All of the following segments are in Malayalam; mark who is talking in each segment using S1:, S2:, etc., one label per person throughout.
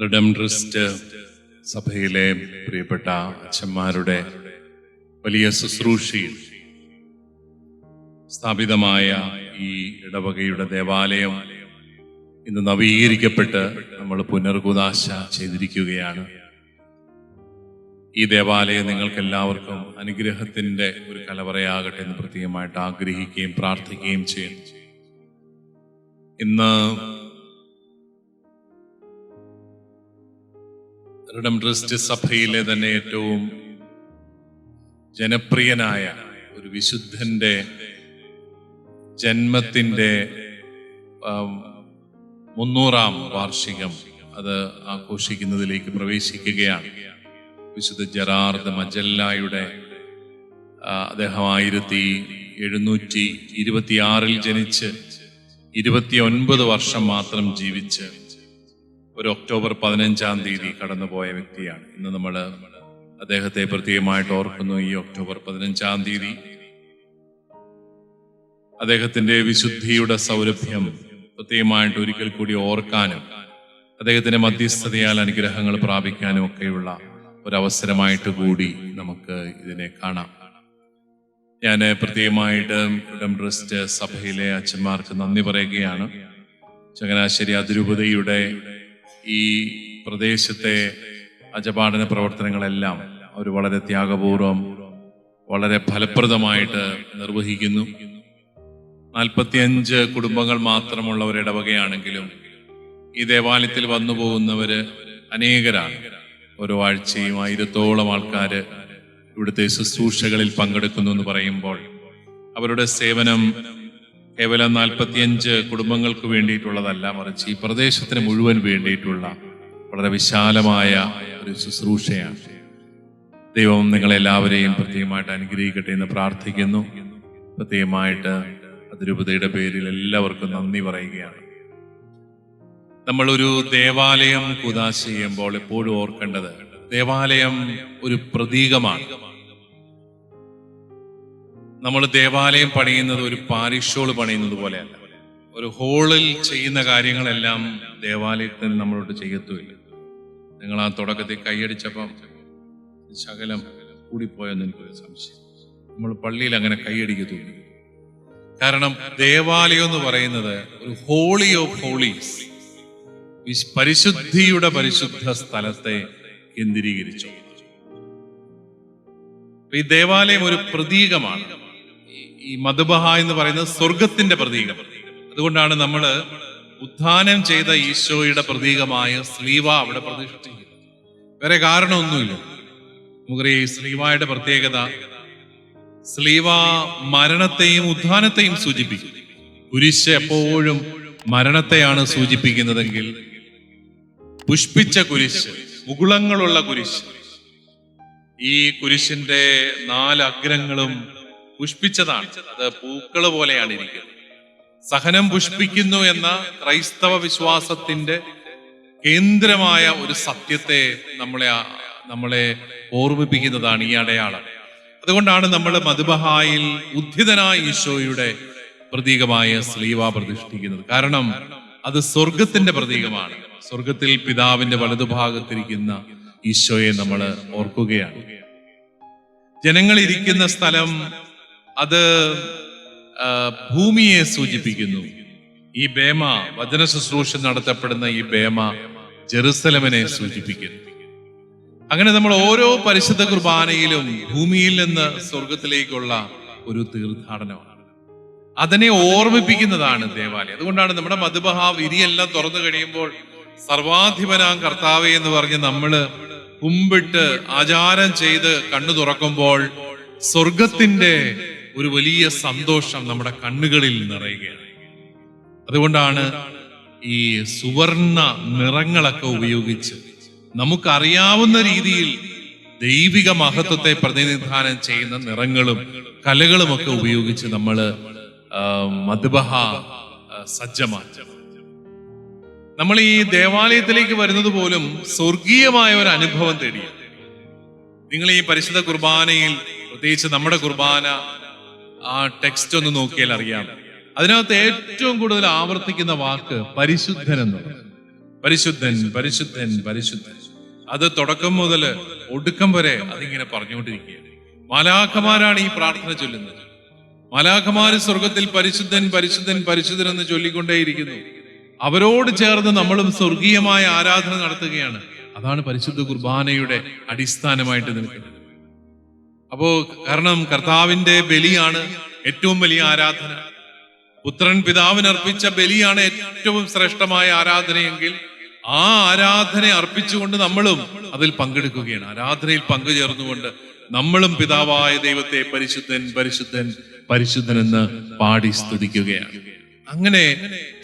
S1: റിഡംട്രിസ്റ്റ് സഭയിലെ പ്രിയപ്പെട്ട അച്ഛന്മാരുടെ വലിയ ശുശ്രൂഷയിൽ സ്ഥാപിതമായ ഈ ഇടവകയുടെ ദേവാലയം ഇന്ന് നവീകരിക്കപ്പെട്ട് നമ്മൾ പുനർകുദാശ ചെയ്തിരിക്കുകയാണ്. ഈ ദേവാലയം നിങ്ങൾക്ക് എല്ലാവർക്കും അനുഗ്രഹത്തിന്റെ ഒരു കലവറയാകട്ടെ എന്ന് പ്രത്യേകമായിട്ട് ആഗ്രഹിക്കുകയും പ്രാർത്ഥിക്കുകയും ചെയ്യുന്നു ഇന്ന് റിഡംട്രിസ്റ്റ് സഭയിലെ തന്നെ ഏറ്റവും ജനപ്രിയനായ ഒരു വിശുദ്ധന്റെ ജന്മത്തിന്റെ മുന്നൂറാം വാർഷികം അത് ആഘോഷിക്കുന്നതിലേക്ക് പ്രവേശിക്കുകയാണ്. വിശുദ്ധ ജറാർദ് മജല്ലായുടെ അദ്ദേഹം ആയിരത്തി എഴുന്നൂറ്റി ഇരുപത്തിയാറിൽ ജനിച്ച് ഇരുപത്തിയൊൻപത് വർഷം മാത്രം ജീവിച്ച് ഒരു ഒക്ടോബർ പതിനഞ്ചാം തീയതി കടന്നുപോയ വ്യക്തിയാണ്. ഇന്ന് നമ്മൾ അദ്ദേഹത്തെ പ്രത്യേകമായിട്ട് ഓർക്കുന്നു ഈ ഒക്ടോബർ പതിനഞ്ചാം തീയതി. അദ്ദേഹത്തിന്റെ വിശുദ്ധിയുടെ സൗരഭ്യം പ്രത്യേകമായിട്ട് ഒരിക്കൽ കൂടി ഓർക്കാനും അദ്ദേഹത്തിന്റെ മധ്യസ്ഥതയാൽ അനുഗ്രഹങ്ങൾ പ്രാപിക്കാനും ഒക്കെയുള്ള ഒരവസരമായിട്ട് കൂടി നമുക്ക് ഇതിനെ കാണാം. ഞാൻ പ്രത്യേകമായിട്ട് ട്രസ്റ്റ് സഭയിലെ അച്ഛന്മാർക്ക് നന്ദി പറയുകയാണ്. ചങ്ങനാശ്ശേരി അതിരൂപതയുടെ ഈ പ്രദേശത്തെ അജപാഠന പ്രവർത്തനങ്ങളെല്ലാം അവർ വളരെ ത്യാഗപൂർവം വളരെ ഫലപ്രദമായിട്ട് നിർവഹിക്കുന്നു. നാൽപ്പത്തിയഞ്ച് കുടുംബങ്ങൾ മാത്രമുള്ള ഒരു ഇടവകയാണെങ്കിലും ഈ ദേവാലയത്തിൽ വന്നു പോകുന്നവര് അനേകരാണ്. ഓരോ ആഴ്ചയും ആയിരത്തോളം ആൾക്കാര് ഇവിടുത്തെ ശുശ്രൂഷകളിൽ പങ്കെടുക്കുന്നു എന്ന് പറയുമ്പോൾ അവരുടെ സേവനം കേവലം നാൽപ്പത്തിയഞ്ച് കുടുംബങ്ങൾക്ക് വേണ്ടിയിട്ടുള്ളതല്ല മറിച്ച് ഈ പ്രദേശത്തിന് മുഴുവൻ വേണ്ടിയിട്ടുള്ള വളരെ വിശാലമായ ഒരു ശുശ്രൂഷയാണ്. ദൈവം നിങ്ങളെല്ലാവരെയും പ്രത്യേകമായിട്ട് അനുഗ്രഹിക്കട്ടെ എന്ന് പ്രാർത്ഥിക്കുന്നു. പ്രത്യേകമായിട്ട് അതിരൂപതയുടെ പേരിൽ എല്ലാവർക്കും നന്ദി പറയുകയാണ്. നമ്മളൊരു ദേവാലയം കുദാശ ചെയ്യുമ്പോൾ എപ്പോഴും ഓർക്കേണ്ടത് ദേവാലയം ഒരു പ്രതീകമാണ്. നമ്മൾ ദേവാലയം പണിയുന്നത് ഒരു പാരിഷോൾ പണിയുന്നത് പോലെയല്ല. ഒരു ഹോളിൽ ചെയ്യുന്ന കാര്യങ്ങളെല്ലാം ദേവാലയത്തിൽ നമ്മളോട് ചെയ്യത്തുമില്ല. നിങ്ങൾ ആ തുടക്കത്തിൽ കൈയടിച്ചപ്പം ശകലം കൂടിപ്പോയെന്ന് എനിക്കൊരു സംശയം. നമ്മൾ പള്ളിയിൽ അങ്ങനെ കൈയടിക്കത്തുമില്ല. കാരണം ദേവാലയം എന്ന് പറയുന്നത് ഒരു ഹോളി ഓഫ് ഹോളീസ് പരിശുദ്ധിയുടെ പരിശുദ്ധ സ്ഥലത്തെ കേന്ദ്രീകരിച്ചു. ഈ ദേവാലയം ഒരു പ്രതീകമാണ്. ഈ- മധുബഹ എന്ന് പറയുന്നത് സ്വർഗത്തിന്റെ പ്രതീകം. അതുകൊണ്ടാണ് നമ്മൾ ഉത്ഥാനം ചെയ്ത ഈശോയുടെ പ്രതീകമായ സ്ലീവ അവിടെ പ്രതിഷ്ഠിക്കുന്നത് വേറെ കാരണമൊന്നുമില്ല. നമുക്കറിയാം ഈ സ്ലീവായുടെ പ്രത്യേകത സ്ലീവ മരണത്തെയും ഉത്ഥാനത്തെയും സൂചിപ്പിക്കും. കുരിശ് എപ്പോഴും മരണത്തെയാണ് സൂചിപ്പിക്കുന്നതെങ്കിൽ പുഷ്പിച്ച കുരിശ് മുകുളങ്ങളുള്ള കുരിശ് ഈ കുരിശിന്റെ നാല് അഗ്രങ്ങളും പുഷ്പിച്ചതാണ്. അത് പൂക്കൾ പോലെയാണ് ഇരിക്കുന്നത്. സഹനം പുഷ്പിക്കുന്നു എന്ന ക്രൈസ്തവ വിശ്വാസത്തിന്റെ കേന്ദ്രമായ ഒരു സത്യത്തെ നമ്മളെ നമ്മളെ ഓർമ്മിപ്പിക്കുന്നതാണ് ഈ അടയാളം. അതുകൊണ്ടാണ് നമ്മൾ മധുബഹായിൽ ഉദ്ധിതനായ ഈശോയുടെ പ്രതീകമായ സ്ലീവ പ്രതിഷ്ഠിക്കുന്നത്. കാരണം അത് സ്വർഗത്തിന്റെ പ്രതീകമാണ്. സ്വർഗത്തിൽ പിതാവിന്റെ വലതുഭാഗത്തിരിക്കുന്ന ഈശോയെ നമ്മൾ ഓർക്കുകയാണ്. ജനങ്ങൾ ഇരിക്കുന്ന സ്ഥലം അത് ഭൂമിയെ സൂചിപ്പിക്കുന്നു. ഈ ബേമ വചന ശുശ്രൂഷ നടത്തപ്പെടുന്ന ഈ ബേമ ജെറുസലമിനെ സൂചിപ്പിക്കുന്നു. അങ്ങനെ നമ്മൾ ഓരോ പരിശുദ്ധ കുർബാനയിലും ഭൂമിയിൽ നിന്ന് സ്വർഗത്തിലേക്കുള്ള ഒരു തീർത്ഥാടനമാണ്. അതിനെ ഓർമ്മിപ്പിക്കുന്നതാണ് ദേവാലയം. അതുകൊണ്ടാണ് നമ്മുടെ മധുബഹ വിരിയെല്ലാം തുറന്നു കഴിയുമ്പോൾ സർവാധിപനാം കർത്താവെ എന്ന് പറഞ്ഞ് നമ്മൾ കുമ്പിട്ട് ആചാരം ചെയ്ത് കണ്ണു തുറക്കുമ്പോൾ സ്വർഗത്തിന്റെ ഒരു വലിയ സന്തോഷം നമ്മുടെ കണ്ണുകളിൽ നിറയുകയാണ്. അതുകൊണ്ടാണ് ഈ സുവർണ നിറങ്ങളൊക്കെ ഉപയോഗിച്ച് നമുക്കറിയാവുന്ന രീതിയിൽ ദൈവിക മഹത്വത്തെ പ്രതിനിധാനം ചെയ്യുന്ന നിറങ്ങളും കലകളും ഒക്കെ ഉപയോഗിച്ച് നമ്മൾ മധുബഹ സജ്ജമാക്കി. നമ്മൾ ഈ ദേവാലയത്തിലേക്ക് വരുന്നത് പോലും സ്വർഗീയമായ ഒരു അനുഭവം തേടിയാണ്. നിങ്ങൾ ഈ പരിശുദ്ധ കുർബാനയിൽ പ്രത്യേകിച്ച് നമ്മുടെ കുർബാന ആ ടെക്സ്റ്റ് ഒന്ന് നോക്കിയാൽ അറിയാം. അതിനകത്ത് ഏറ്റവും കൂടുതൽ ആവർത്തിക്കുന്ന വാക്ക് പരിശുദ്ധൻ എന്നുള്ളത് പരിശുദ്ധൻ പരിശുദ്ധൻ പരിശുദ്ധൻ. അത് തുടക്കം മുതൽ ഒടുക്കം വരെ അതിങ്ങനെ പറഞ്ഞുകൊണ്ടിരിക്കുകയാണ്. മലാഖമാരാണ് ഈ പ്രാർത്ഥന ചൊല്ലുന്നത്. മലാഖമാര് സ്വർഗത്തിൽ പരിശുദ്ധൻ പരിശുദ്ധൻ പരിശുദ്ധൻ എന്ന് ചൊല്ലിക്കൊണ്ടേയിരിക്കുന്നു. അവരോട് ചേർന്ന് നമ്മളും സ്വർഗീയമായ ആരാധന നടത്തുകയാണ്. അതാണ് പരിശുദ്ധ കുർബാനയുടെ അടിസ്ഥാനമായിട്ട് നിൽക്കുന്നത്. അപ്പോ കാരണം കർത്താവിന്റെ ബലിയാണ് ഏറ്റവും വലിയ ആരാധന. പുത്രൻ പിതാവിന് അർപ്പിച്ച ബലിയാണ് ഏറ്റവും ശ്രേഷ്ഠമായ ആരാധനയെങ്കിൽ ആ ആരാധന അർപ്പിച്ചുകൊണ്ട് നമ്മളും അതിൽ പങ്കെടുക്കുകയാണ്. ആരാധനയിൽ പങ്കുചേർന്നുകൊണ്ട് നമ്മളും പിതാവായ ദൈവത്തെ പരിശുദ്ധൻ പരിശുദ്ധൻ പരിശുദ്ധൻ എന്ന് പാടി സ്തുതിക്കുകയാണ്. അങ്ങനെ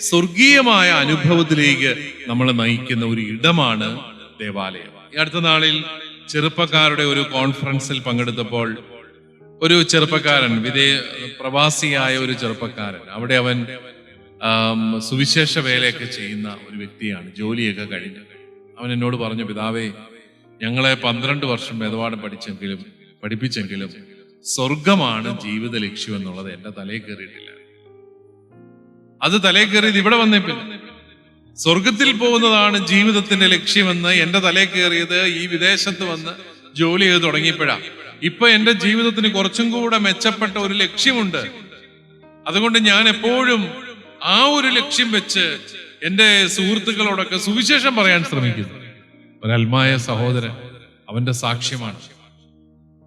S1: സ്വർഗീയമായ അനുഭവത്തിലേക്ക് നമ്മളെ നയിക്കുന്ന ഒരു ഇടമാണ് ദേവാലയം. ഈ അടുത്ത നാളിൽ ചെറുപ്പക്കാരുടെ ഒരു കോൺഫറൻസിൽ പങ്കെടുത്തപ്പോൾ ഒരു ചെറുപ്പക്കാരൻ വിദേ പ്രവാസിയായ ഒരു ചെറുപ്പക്കാരൻ അവിടെ അവൻ സുവിശേഷ വേലയൊക്കെ ചെയ്യുന്ന ഒരു വ്യക്തിയാണ് ജോലിയൊക്കെ കഴിഞ്ഞ്. അവൻ എന്നോട് പറഞ്ഞു പിതാവേ ഞങ്ങളെ പന്ത്രണ്ട് വർഷം വേദപാഠം പഠിച്ചെങ്കിലും പഠിപ്പിച്ചെങ്കിലും സ്വർഗമാണ് ജീവിത ലക്ഷ്യം എന്നുള്ളത് എന്റെ തലയിൽ കയറിയിട്ടില്ല. അത് തലയിൽ കയറിയത് ഇവിടെ വന്നേ പിന്നെ. സ്വർഗത്തിൽ പോകുന്നതാണ് ജീവിതത്തിന്റെ ലക്ഷ്യമെന്ന് എന്റെ തലേ കയറിയത് ഈ വിദേശത്ത് വന്ന് ജോലി ചെയ്ത് തുടങ്ങിയപ്പോഴാ. ഇപ്പൊ എന്റെ ജീവിതത്തിന് കുറച്ചും കൂടെ മെച്ചപ്പെട്ട ഒരു ലക്ഷ്യമുണ്ട്. അതുകൊണ്ട് ഞാൻ എപ്പോഴും ആ ഒരു ലക്ഷ്യം വെച്ച് എന്റെ സുഹൃത്തുക്കളോടൊക്കെ സുവിശേഷം പറയാൻ ശ്രമിക്കുന്നു. ഒരൽമായ സഹോദരൻ അവന്റെ സാക്ഷ്യമാണ്.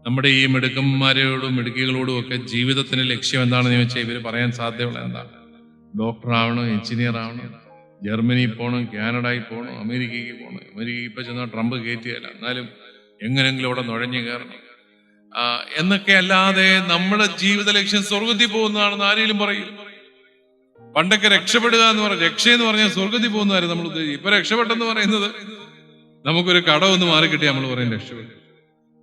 S1: നമ്മുടെ ഈ മിടുക്കന്മാരോടും മിടുക്കികളോടും ഒക്കെ ജീവിതത്തിന്റെ ലക്ഷ്യം എന്താണെന്ന് ചോദിച്ചാൽ ഇവർ പറയാൻ സാധ്യതയുള്ള എന്താണ്? ഡോക്ടർ ആവണം എഞ്ചിനീയർ ആവണം ജർമ്മനി പോകണം കാനഡയിൽ പോകണം അമേരിക്കയ്ക്ക് പോകണം അമേരിക്ക ഇപ്പൊ ചെന്നാൽ ട്രംപ് കയറ്റിയല്ല. എന്നാലും എങ്ങനെങ്കിലും അവിടെ നുഴഞ്ഞു കയറണം. എന്നൊക്കെ അല്ലാതെ നമ്മുടെ ജീവിത ലക്ഷ്യം സ്വർഗത്തിൽ പോകുന്നതാണെന്ന് ആരെങ്കിലും പറയും? പണ്ടൊക്കെ രക്ഷപ്പെടുക എന്ന് പറഞ്ഞ രക്ഷ എന്ന് പറഞ്ഞാൽ സ്വർഗത്തിൽ പോകുന്നതായിരുന്നു നമ്മൾ ഉദ്ദേശിച്ചു ഇപ്പൊ രക്ഷപ്പെട്ടെന്ന് പറയുന്നത് നമുക്കൊരു കട ഒന്ന് മാറി കിട്ടിയാൽ നമ്മൾ പറയും രക്ഷപ്പെട്ടു.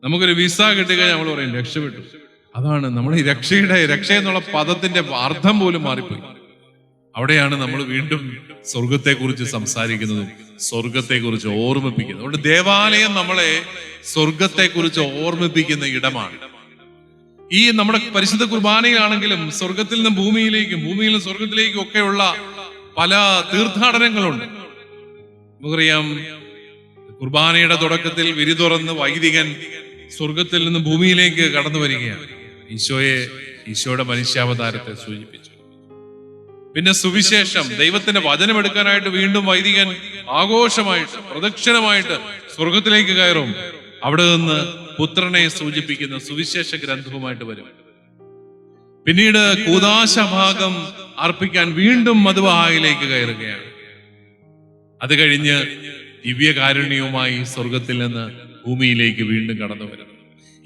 S1: നമുക്കൊരു വിസ കിട്ടിക്കഴിഞ്ഞാൽ നമ്മൾ പറയും രക്ഷപ്പെട്ടു. അതാണ് നമ്മൾ ഈ രക്ഷയുടെ രക്ഷ എന്നുള്ള പദത്തിന്റെ അർത്ഥം പോലും മാറിപ്പോയി. അവിടെയാണ് നമ്മൾ വീണ്ടും സ്വർഗത്തെക്കുറിച്ച് സംസാരിക്കുന്നതും സ്വർഗത്തെക്കുറിച്ച് ഓർമ്മിപ്പിക്കുന്നത്. അതുകൊണ്ട് ദേവാലയം നമ്മളെ സ്വർഗത്തെക്കുറിച്ച് ഓർമ്മിപ്പിക്കുന്ന ഇടമാണ്. ഈ നമ്മുടെ പരിശുദ്ധ കുർബാനയിലാണെങ്കിലും സ്വർഗത്തിൽ നിന്ന് ഭൂമിയിലേക്കും ഭൂമിയിൽ നിന്ന് സ്വർഗത്തിലേക്കും ഒക്കെയുള്ള പല തീർത്ഥാടനങ്ങളുണ്ട്. നമുക്കറിയാം കുർബാനയുടെ തുടക്കത്തിൽ വിരി തുറന്ന് വൈദികൻ സ്വർഗത്തിൽ നിന്ന് ഭൂമിയിലേക്ക് കടന്നു വരികയാണ്. ഈശോയെ ഈശോയുടെ മനുഷ്യാവതാരത്തെ സൂചിപ്പിച്ചു. പിന്നെ സുവിശേഷം ദൈവത്തിന്റെ വചനം എടുക്കാനായിട്ട് വീണ്ടും വൈദികൻ ആഘോഷമായിട്ട് പ്രദക്ഷിണമായിട്ട് സ്വർഗത്തിലേക്ക് കയറും. അവിടെ നിന്ന് പുത്രനെ സൂചിപ്പിക്കുന്ന സുവിശേഷ ഗ്രന്ഥവുമായിട്ട് വരും. പിന്നീട് കൂതാശ ഭാഗം അർപ്പിക്കാൻ വീണ്ടും മധുവായിലേക്ക് കയറുകയാണ്. അത് കഴിഞ്ഞ് ദിവ്യകാരുണ്യവുമായി സ്വർഗത്തിൽ നിന്ന് ഭൂമിയിലേക്ക് വീണ്ടും കടന്നു വരുന്നു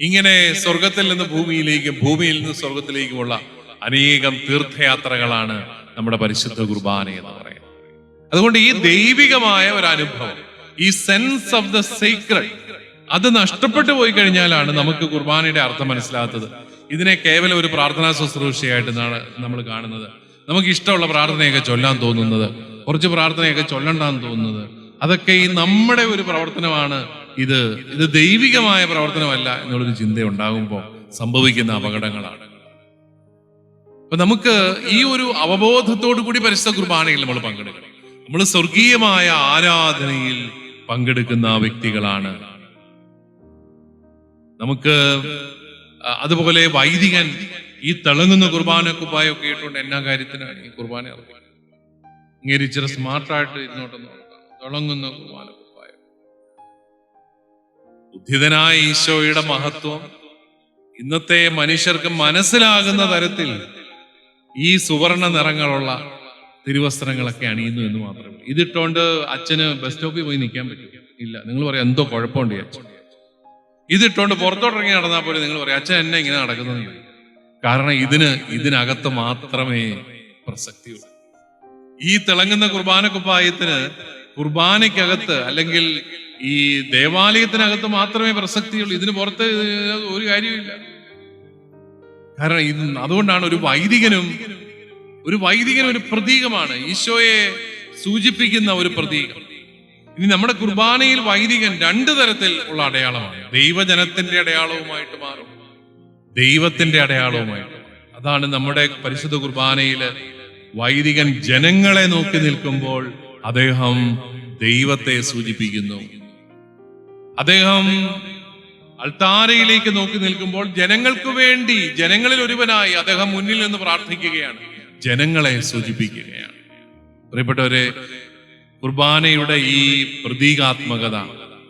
S1: ഇങ്ങനെ സ്വർഗത്തിൽ നിന്ന് ഭൂമിയിലേക്കും ഭൂമിയിൽ നിന്ന് സ്വർഗത്തിലേക്കുമുള്ള അനേകം തീർത്ഥയാത്രകളാണ് നമ്മുടെ പരിശുദ്ധ കുർബാന എന്ന് പറയുന്നത്. അതുകൊണ്ട് ഈ ദൈവികമായ ഒരു അനുഭവം ഈ സെൻസ് ഓഫ് ദ സീക്രട്ട് അത് നഷ്ടപ്പെട്ടു പോയി കഴിഞ്ഞാലാണ് നമുക്ക് കുർബാനയുടെ അർത്ഥം മനസ്സിലാത്തത് ഇതിനെ കേവലം ഒരു പ്രാർത്ഥനാ ശുശ്രൂഷയായിട്ട് നമ്മൾ കാണുന്നത്. നമുക്ക് ഇഷ്ടമുള്ള പ്രാർത്ഥനയൊക്കെ ചൊല്ലാൻ തോന്നുന്നത് കുറച്ച് പ്രാർത്ഥനയൊക്കെ ചൊല്ലണ്ടാന്ന് തോന്നുന്നത്. അതൊക്കെ ഈ നമ്മുടെ ഒരു പ്രവർത്തനമാണ്. ഇത് ഇത് ദൈവികമായ പ്രവർത്തനമല്ല എന്നുള്ളൊരു ചിന്ത ഉണ്ടാകുമ്പോൾ സംഭവിക്കുന്ന അപകടങ്ങളാണ്. അപ്പൊ നമുക്ക് ഈ ഒരു അവബോധത്തോടു കൂടി പരിശുദ്ധ കുർബാനയിൽ നമ്മൾ പങ്കെടുക്കണം. നമ്മൾ സ്വർഗീയമായ ആരാധനയിൽ പങ്കെടുക്കുന്ന വ്യക്തികളാണ്. നമുക്ക് അതുപോലെ വൈദികൻ ഈ തിളങ്ങുന്ന കുർബാന കുപ്പായൊക്കെ ഇട്ടുകൊണ്ട് എന്നാ കാര്യത്തിനാണ് ഈ കുർബാന ഇറങ്ങുന്നത് ഇങ്ങനെ ഇച്ചിരി സ്മാർട്ടായിട്ട് ഇരുന്നോട്ട് തിളങ്ങുന്ന കുർബാന കുപ്പായം ബുദ്ധിതനായ ഈശോയുടെ മഹത്വം ഇന്നത്തെ മനുഷ്യർക്ക് മനസ്സിലാകുന്ന തരത്തിൽ ഈ സുവർണ നിറങ്ങളുള്ള തിരുവസ്ത്രങ്ങളൊക്കെ അണിയുന്നു എന്ന് മാത്രമേ ഇതിട്ടോണ്ട് അച്ഛന് ബസ് സ്റ്റോപ്പിൽ പോയി നിൽക്കാൻ പറ്റും. ഇല്ല നിങ്ങൾ പറയാം എന്തോ കുഴപ്പമുണ്ട് അച്ഛൻ. ഇതിട്ടോണ്ട് പുറത്തോട്ടിറങ്ങി നടന്നാൽ പോലും നിങ്ങൾ പറയാം അച്ഛൻ എന്നെ ഇങ്ങനെ നടക്കുന്നത് കാരണം ഇതിന് ഇതിനകത്ത് മാത്രമേ പ്രസക്തിയുള്ളൂ ഈ തിളങ്ങുന്ന കുർബാന കുപ്പായത്തിന് കുർബാനയ്ക്കകത്ത് അല്ലെങ്കിൽ ഈ ദേവാലയത്തിനകത്ത് മാത്രമേ പ്രസക്തിയുള്ളൂ. ഇതിന് പുറത്ത് ഒരു കാര്യമില്ല കാരണം ഇത് അതുകൊണ്ടാണ് ഒരു വൈദികനും ഒരു വൈദികൻ ഒരു പ്രതീകമാണ്. ഈശോയെ സൂചിപ്പിക്കുന്ന ഒരു പ്രതീകം. ഇനി നമ്മുടെ കുർബാനയിൽ വൈദികൻ രണ്ട് തരത്തിൽ ഉള്ള അടയാളമാണ്. ദൈവജനത്തിന്റെ അടയാളവുമായിട്ട് മാറും. ദൈവത്തിന്റെ അടയാളവുമായിട്ട് അതാണ് നമ്മുടെ പരിശുദ്ധ കുർബാനയിൽ വൈദികൻ ജനങ്ങളെ നോക്കി നിൽക്കുമ്പോൾ അദ്ദേഹം ദൈവത്തെ സൂചിപ്പിക്കുന്നു. അദ്ദേഹം അൾത്താരയിലേക്ക് നോക്കി നിൽക്കുമ്പോൾ ജനങ്ങൾക്ക് വേണ്ടി ജനങ്ങളിൽ ഒരുവനായി അദ്ദേഹം മുന്നിൽ നിന്ന് പ്രാർത്ഥിക്കുകയാണ്. ജനങ്ങളെ സൂചിപ്പിക്കുകയാണ്. പ്രിയപ്പെട്ടവരെ കുർബാനയുടെ ഈ പ്രതീകാത്മകത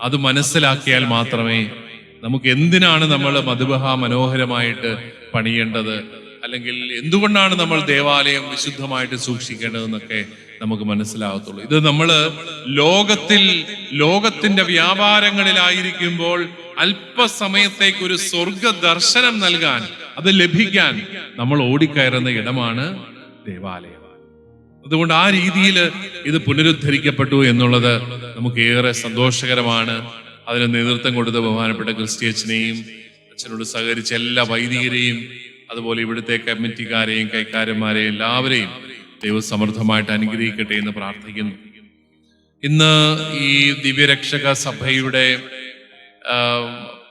S1: അത് മനസ്സിലാക്കിയാൽ മാത്രമേ നമുക്ക് എന്തിനാണ് നമ്മൾ മധുബഹ മനോഹരമായിട്ട് പണിയേണ്ടത്? അല്ലെങ്കിൽ എന്തുകൊണ്ടാണ് നമ്മൾ ദേവാലയം വിശുദ്ധമായിട്ട് സൂക്ഷിക്കേണ്ടതെന്നൊക്കെ നമുക്ക് മനസ്സിലാകത്തുള്ളൂ. ഇത് നമ്മൾ ലോകത്തിൽ ലോകത്തിന്റെ വ്യാപാരങ്ങളിലായിരിക്കുമ്പോൾ അല്പസമയത്തേക്ക് ഒരു സ്വർഗ ദർശനം നൽകാൻ അത് ലഭിക്കാൻ നമ്മൾ ഓടിക്കയറുന്ന ഇടമാണ് ദേവാലയം. അതുകൊണ്ട് ആ രീതിയിൽ ഇത് പുനരുദ്ധരിക്കപ്പെട്ടു എന്നുള്ളത് നമുക്ക് ഏറെ സന്തോഷകരമാണ്. അതിന് നേതൃത്വം കൊടുത്ത ബഹുമാനപ്പെട്ട ക്രിസ്ത്യച്ചനെയും അച്ഛനോട് സഹകരിച്ച എല്ലാ വൈദികരെയും അതുപോലെ ഇവിടുത്തെ കമ്മിറ്റിക്കാരെയും കൈക്കാരന്മാരെയും എല്ലാവരെയും ദൈവം സമൃദ്ധമായിട്ട് അനുഗ്രഹിക്കട്ടെ എന്ന് പ്രാർത്ഥിക്കുന്നു. ഇന്ന് ഈ ദിവ്യരക്ഷക സഭയുടെ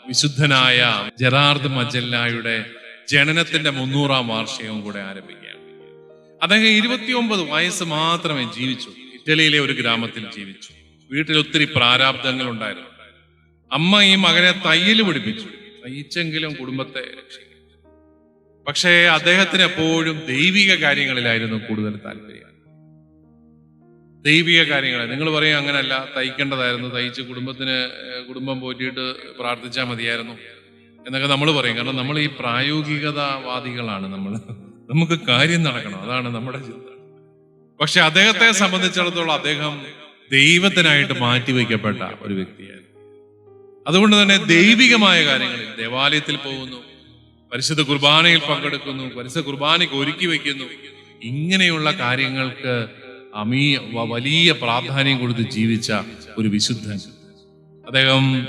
S1: വിശുദ്ധനായ ജെറാർഡ് മജല്ലായുടെ ജനനത്തിന്റെ മുന്നൂറാം വാർഷികവും കൂടെ ആരംഭിക്കുകയാണ്. അദ്ദേഹം ഇരുപത്തിയൊമ്പത് വയസ്സ് മാത്രമേ ജീവിച്ചു. ഇറ്റലിയിലെ ഒരു ഗ്രാമത്തിൽ ജീവിച്ചു. വീട്ടിൽ ഒത്തിരി പ്രാരാബ്ദങ്ങൾ ഉണ്ടായിരുന്നു അമ്മ ഈ മകനെ തയ്യൽ പിടിപ്പിച്ചു. തയ്ച്ചെങ്കിലും കുടുംബത്തെ രക്ഷിക്കും പക്ഷേ അദ്ദേഹത്തിന് എപ്പോഴും ദൈവിക കാര്യങ്ങളിലായിരുന്നു കൂടുതൽ താല്പര്യം. ദൈവിക കാര്യങ്ങൾ നിങ്ങൾ പറയും അങ്ങനല്ല തയ്ക്കേണ്ടതായിരുന്നു. തയ്ച്ച് കുടുംബത്തിന് കുടുംബം പോറ്റിയിട്ട് പ്രാർത്ഥിച്ചാൽ മതിയായിരുന്നു എന്നൊക്കെ നമ്മൾ പറയും. കാരണം നമ്മൾ ഈ പ്രായോഗികതാവാദികളാണ് നമ്മൾ നമുക്ക് കാര്യം നടക്കണം. അതാണ് നമ്മുടെ ചിന്ത. പക്ഷെ അദ്ദേഹത്തെ സംബന്ധിച്ചിടത്തോളം അദ്ദേഹം ദൈവത്തിനായിട്ട് മാറ്റിവെക്കപ്പെട്ട ഒരു വ്യക്തിയായിരുന്നു. അതുകൊണ്ട് തന്നെ ദൈവികമായ കാര്യങ്ങളിൽ ദേവാലയത്തിൽ പോകുന്നു പരിശുദ്ധ കുർബാനയിൽ പങ്കെടുക്കുന്നു പരിശുദ്ധ കുർബാനയ്ക്ക് ഒരുക്കി വെക്കുന്നു. ഇങ്ങനെയുള്ള കാര്യങ്ങൾക്ക് അമീ വലിയ പ്രാധാന്യം കൊടുത്ത് ജീവിച്ച ഒരു വിശുദ്ധൻ. അദ്ദേഹം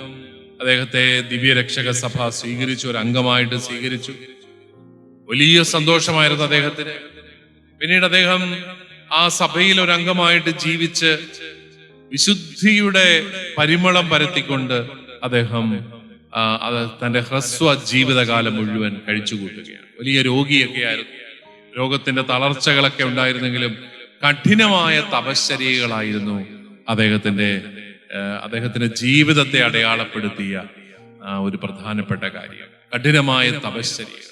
S1: അദ്ദേഹത്തെ ദിവ്യരക്ഷക സഭ സ്വീകരിച്ചു ഒരു അംഗമായിട്ട് സ്വീകരിച്ചു. വലിയ സന്തോഷമായിരുന്നു അദ്ദേഹത്തിന്. പിന്നീട് അദ്ദേഹം ആ സഭയിൽ ഒരു അംഗമായിട്ട് ജീവിച്ച് വിശുദ്ധിയുടെ പരിമളം പരത്തിക്കൊണ്ട് അദ്ദേഹം അത് തന്റെ ഹ്രസ്വ ജീവിതകാലം മുഴുവൻ കഴിച്ചുകൂട്ടുകയാണ്. വലിയ രോഗിയൊക്കെ ആയിരുന്നു രോഗത്തിന്റെ തളർച്ചകളൊക്കെ ഉണ്ടായിരുന്നെങ്കിലും കഠിനമായ തപശ്ചര്യകളായിരുന്നു അദ്ദേഹത്തിന്റെ അദ്ദേഹത്തിന്റെ ജീവിതത്തെ അടയാളപ്പെടുത്തിയ ഒരു പ്രധാനപ്പെട്ട കാര്യം. കഠിനമായ തപശ്ചര്യകൾ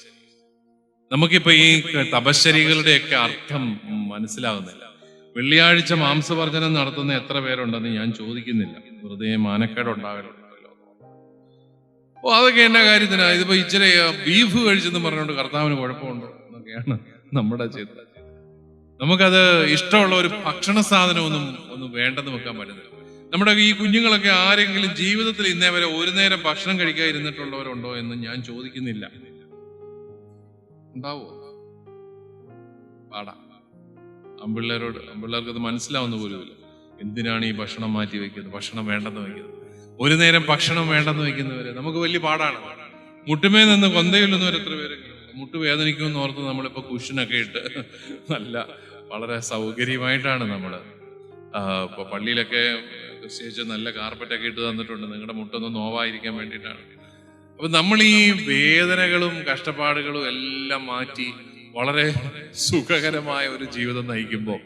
S1: നമുക്കിപ്പോ ഈ തപശ്ചര്യകളുടെയൊക്കെ അർത്ഥം മനസ്സിലാകുന്നില്ല. വെള്ളിയാഴ്ച മാംസവർജനം നടത്തുന്ന എത്ര പേരുണ്ടെന്ന് ഞാൻ ചോദിക്കുന്നില്ല. വെറുതെ മാനക്കേട് ഉണ്ടാകലുണ്ടല്ലോ ഓ അതൊക്കെ എന്നാ കാര്യത്തിനാ? ഇതിപ്പോ ഇച്ചിരി ബീഫ് കഴിച്ചെന്ന് പറഞ്ഞുകൊണ്ട് കർത്താവിന് കുഴപ്പമുണ്ടോ? എന്നൊക്കെയാണ് നമ്മുടെ ചിന്ത. നമുക്കത് ഇഷ്ടമുള്ള ഒരു ഭക്ഷണ സാധനമൊന്നും ഒന്നും വേണ്ടെന്ന് വെക്കാൻ പറ്റുന്നില്ല നമ്മുടെ ഈ കുഞ്ഞുങ്ങളൊക്കെ ആരെങ്കിലും ജീവിതത്തിൽ ഇന്നേ വരെ ഒരു നേരം ഭക്ഷണം കഴിക്കാൻ ഇരുന്നിട്ടുള്ളവരുണ്ടോ എന്ന് ഞാൻ ചോദിക്കുന്നില്ല. ഉണ്ടാവോ? പാടാ. അമ്പിള്ളേരോട് അമ്പിള്ളേർക്ക് അത് മനസ്സിലാവുന്ന പോലുമില്ല. എന്തിനാണ് ഈ ഭക്ഷണം മാറ്റി വെക്കുന്നത്? ഭക്ഷണം വേണ്ടെന്ന് വെക്കുന്നത്. ഒരു നേരം ഭക്ഷണം വേണ്ടെന്ന് വെക്കുന്നവര് നമുക്ക് വലിയ പാടാണ്. മുട്ടുമേ നിന്ന് കൊന്തയില്ലെന്നവർ എത്ര പേരെങ്കിലും മുട്ട് വേദനിക്കുമെന്ന് ഓർത്ത് നമ്മളിപ്പോ കുഷനൊക്കെ ഇട്ട് നല്ല വളരെ സൗകര്യമായിട്ടാണ് നമ്മൾ ഇപ്പൊ പള്ളിയിലൊക്കെ പ്രത്യേകിച്ച് നല്ല കാർപ്പറ്റൊക്കെ ഇട്ട് തന്നിട്ടുണ്ട്. നിങ്ങളുടെ മുട്ടൊന്നും നോവായിരിക്കാൻ വേണ്ടിയിട്ടാണ്. അപ്പൊ നമ്മൾ ഈ വേദനകളും കഷ്ടപ്പാടുകളും എല്ലാം മാറ്റി വളരെ സുഖകരമായ ഒരു ജീവിതം നയിക്കുമ്പോൾ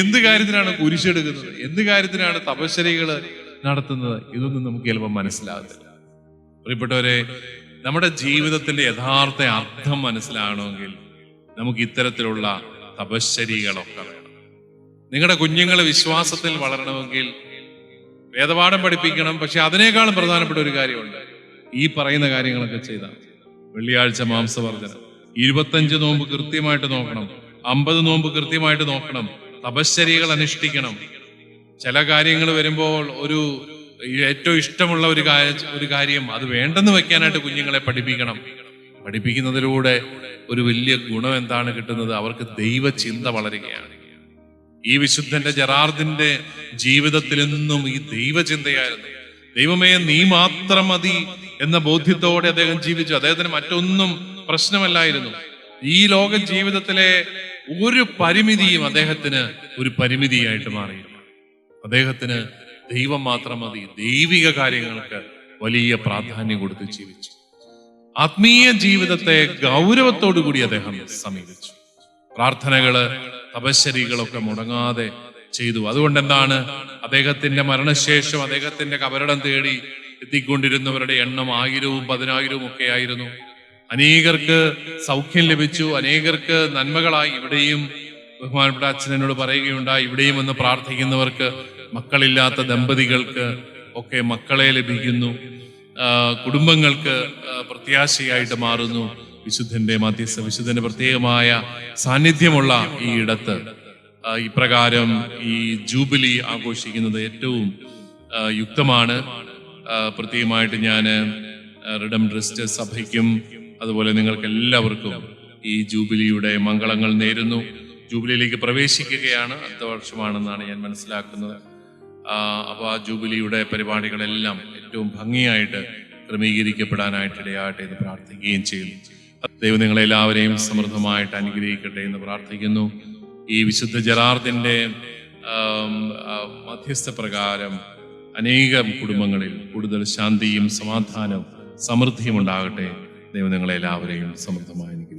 S1: എന്ത് കാര്യത്തിനാണ് കുരിശെടുക്കുന്നത്? എന്ത് കാര്യത്തിനാണ് തപശ്ശരികൾ നടത്തുന്നത്? ഇതൊന്നും നമുക്ക് ചിലപ്പോൾ മനസ്സിലാകത്തില്ല. പ്രിയപ്പെട്ടവരെ നമ്മുടെ ജീവിതത്തിന്റെ യഥാർത്ഥ അർത്ഥം മനസ്സിലാകണമെങ്കിൽ നമുക്ക് ഇത്തരത്തിലുള്ള തപശ്ചര്യകളൊക്കെ വേണം നിങ്ങളുടെ കുഞ്ഞുങ്ങൾ വിശ്വാസത്തിൽ വളരണമെങ്കിൽ വേദപാഠം പഠിപ്പിക്കണം പക്ഷെ അതിനേക്കാളും പ്രധാനപ്പെട്ട ഒരു കാര്യമുണ്ട്. ഈ പറയുന്ന കാര്യങ്ങളൊക്കെ ചെയ്താൽ മതി. വെള്ളിയാഴ്ച മാംസവർജനം ഇരുപത്തഞ്ച് നോമ്പ് കൃത്യമായിട്ട് നോക്കണം. അമ്പത് നോമ്പ് കൃത്യമായിട്ട് നോക്കണം. തപശ്ചര്യകൾ അനുഷ്ഠിക്കണം. ചില കാര്യങ്ങൾ വരുമ്പോൾ ഒരു ഏറ്റവും ഇഷ്ടമുള്ള ഒരു ഒരു കാര്യം അത് വേണ്ടെന്ന് വെക്കാനായിട്ട് കുഞ്ഞുങ്ങളെ പഠിപ്പിക്കണം. പഠിപ്പിക്കുന്നതിലൂടെ ഒരു വലിയ ഗുണം എന്താണ് കിട്ടുന്നത്? അവർക്ക് ദൈവചിന്ത വളരുകയാണ്. ഈ വിശുദ്ധന്റെ ജറാർദിന്റെ ജീവിതത്തിൽ നിന്നും ഈ ദൈവചിന്തയായിരുന്നു. ദൈവമേ നീ മാത്രം മതി എന്ന ബോധ്യത്തോടെ അദ്ദേഹം ജീവിച്ചു. അദ്ദേഹത്തിന് മറ്റൊന്നും പ്രശ്നമല്ലായിരുന്നു. ഈ ലോക ജീവിതത്തിലെ ഒരു പരിമിതിയും അദ്ദേഹത്തിന് ഒരു പരിമിതിയായിട്ട് മാറിയില്ല അദ്ദേഹത്തിന് ദൈവം മാത്രം മതി. ദൈവിക കാര്യങ്ങൾക്ക് വലിയ പ്രാധാന്യം കൊടുത്ത് ജീവിച്ചു. ആത്മീയ ജീവിതത്തെ ഗൗരവത്തോടു കൂടി അദ്ദേഹം സമീപിച്ചു. പ്രാർത്ഥനകൾ തപശ്ശരികളൊക്കെ മുടങ്ങാതെ ചെയ്തു. അതുകൊണ്ട് എന്താണ് അദ്ദേഹത്തിന്റെ മരണശേഷം അദ്ദേഹത്തിന്റെ കബരടം തേടി എത്തിക്കൊണ്ടിരുന്നവരുടെ എണ്ണം ആയിരവും പതിനായിരവും ഒക്കെ ആയിരുന്നു. അനേകർക്ക് സൗഖ്യം ലഭിച്ചു. അനേകർക്ക് നന്മകളായി. ഇവിടെയും ബഹുമാനപ്പെട്ട അച്ഛനോട് പറയുകയുണ്ടായി ഇവിടെയും ഒന്ന് പ്രാർത്ഥിക്കുന്നവർക്ക് മക്കളില്ലാത്ത ദമ്പതികൾക്ക് ഒക്കെ മക്കളെ ലഭിക്കുന്നു. കുടുംബങ്ങൾക്ക് പ്രത്യാശയായിട്ട് മാറുന്നു. വിശുദ്ധന്റെ മധ്യസ്ഥ വിശുദ്ധന്റെ പ്രത്യേകമായ സാന്നിധ്യമുള്ള ഈ ഇടത്ത്. ഇപ്രകാരം ഈ ജൂബിലി ആഘോഷിക്കുന്നത് ഏറ്റവും യുക്തമാണ്. പ്രത്യേകമായിട്ട് ഞാൻ റിഡം ട്രസ്റ്റ് സഭയ്ക്കും അതുപോലെ നിങ്ങൾക്ക് എല്ലാവർക്കും ഈ ജൂബിലിയുടെ മംഗളങ്ങൾ നേരുന്നു. ജൂബിലിയിലേക്ക് പ്രവേശിക്കുകയാണ് അടുത്ത വർഷമാണെന്നാണ് ഞാൻ മനസ്സിലാക്കുന്നത്. അപ്പോൾ ആ ജൂബിലിയുടെ പരിപാടികളെല്ലാം ഏറ്റവും ഭംഗിയായിട്ട് ക്രമീകരിക്കപ്പെടാനായിട്ട് ഇടയാകട്ടെ എന്ന് പ്രാർത്ഥിക്കുകയും ചെയ്യുന്നു ദൈവം നിങ്ങളെല്ലാവരെയും സമൃദ്ധമായിട്ട് അനുഗ്രഹിക്കട്ടെ എന്ന് പ്രാർത്ഥിക്കുന്നു. ഈ വിശുദ്ധ ജലാർദിന്റെ മധ്യസ്ഥ പ്രകാരം അനേകം കുടുംബങ്ങളിൽ കൂടുതൽ ശാന്തിയും സമാധാനവും സമൃദ്ധിയും ഉണ്ടാകട്ടെ. ദൈവം നിങ്ങളെല്ലാവരെയും സമൃദ്ധമായി.